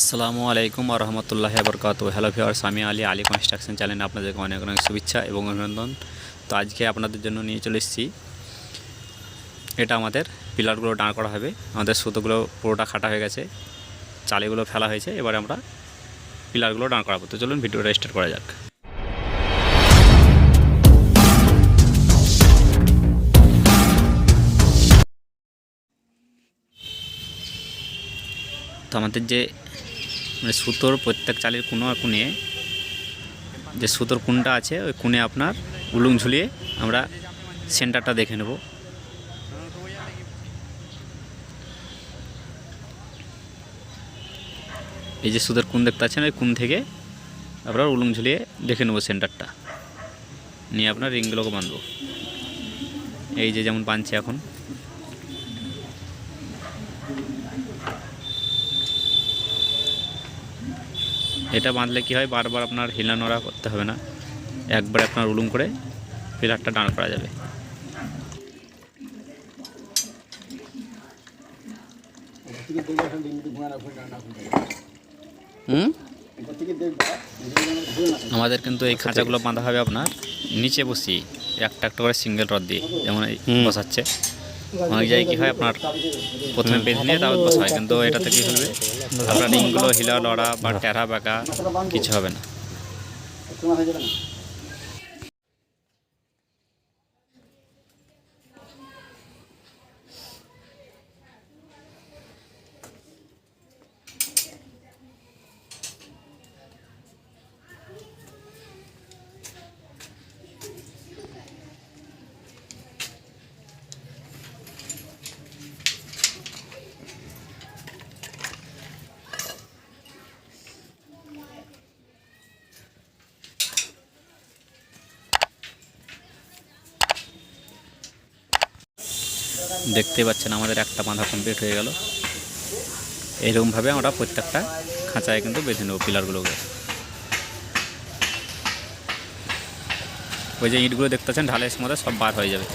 আসসালামু আলাইকুম রহমতুল্লাহ বরকাত হ্যালো ভিওয়ার্স আমি আলী আলী কনস্ট্রাকশন চ্যানেলে আপনাদেরকে অনেক অনেক শুভেচ্ছা এবং অভিনন্দন। তো আজকে আপনাদের জন্য নিয়ে চলে এসেছি। এটা আমাদের পিলারগুলো দাঁড় করা হবে। আমাদের সুতোগুলো পুরোটা খাটা হয়ে গেছে। চালিগুলো ফেলা হয়েছে। এবারে আমরা পিলারগুলো দাঁড় করাবো। তো চলুন ভিডিওটা স্টার্ট করা যাক। তো আমাদের যে মানে সুতোর প্রত্যেক চালের কোনো কোণে যে সুতোর কোনটা আছে, ওই কোণে আপনার উলুং ঝুলিয়ে আমরা সেন্টারটা দেখে নেব। এই যে সুতোর কোন দেখতে পাচ্ছেন, ওই কোন থেকে আপনার উলুং ঝুলিয়ে দেখে নেব সেন্টারটা। নিয়ে আপনার রিংগুলোকে বাঁধবো। এই যে যেমন বাঁধছে এখন। এটা বাঁধলে কি হয়? বারবার আপনার হিলা হিলানোড়া করতে হবে না। একবার আপনার উলুম করে পিলারটা দাঁড় করা যাবে। আমাদের কিন্তু এই খাঁচাগুলো বাঁধা হবে আপনার নিচে বসিয়ে একটা একটা করে সিঙ্গেল রড দিয়ে যেমন বসাচ্ছে। অনেক জায়গায় কী হয়, আপনার প্রথমে বেঁধে নিয়ে, তারপর বসা হয়। কিন্তু এটাতে কী হবে? আপনার ডিমগুলো হিলা, লড়া বা টেরা বাঁকা কিছু হবে না। দেখতে পাচ্ছেন, আমাদের একটা বাঁধা কমপ্লিট হয়ে গেল। এইরকমভাবে আমরা প্রত্যেকটা খাঁচায় কিন্তু বেঁধে নেব পিলারগুলোকে ওই যে ইটগুলো দেখতে পাচ্ছেন ঢালের সময় সব বার হয়ে যাবে।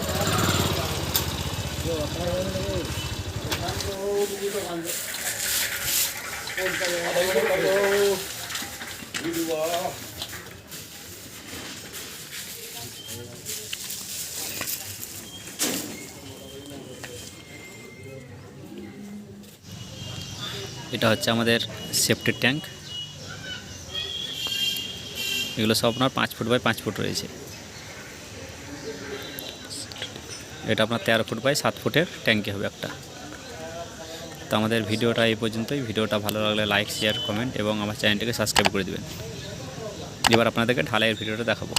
এটা হচ্ছে আমাদের সেফটির ট্যাঙ্ক এগুলো সব আপনার পাঁচ ফুট বাই পাঁচ ফুট রয়েছে। এটা আপনার তেরো ফুট বাই সাত ফুটের ট্যাঙ্কি হবে একটা। তো আমাদের ভিডিওটা এই পর্যন্তই। ভিডিওটা ভালো লাগলে লাইক শেয়ার কমেন্ট এবং আমার চ্যানেলটিকে সাবস্ক্রাইব করে দেবেন। এবার আপনাদেরকে ঢালাইয়ের ভিডিওটা দেখাবো।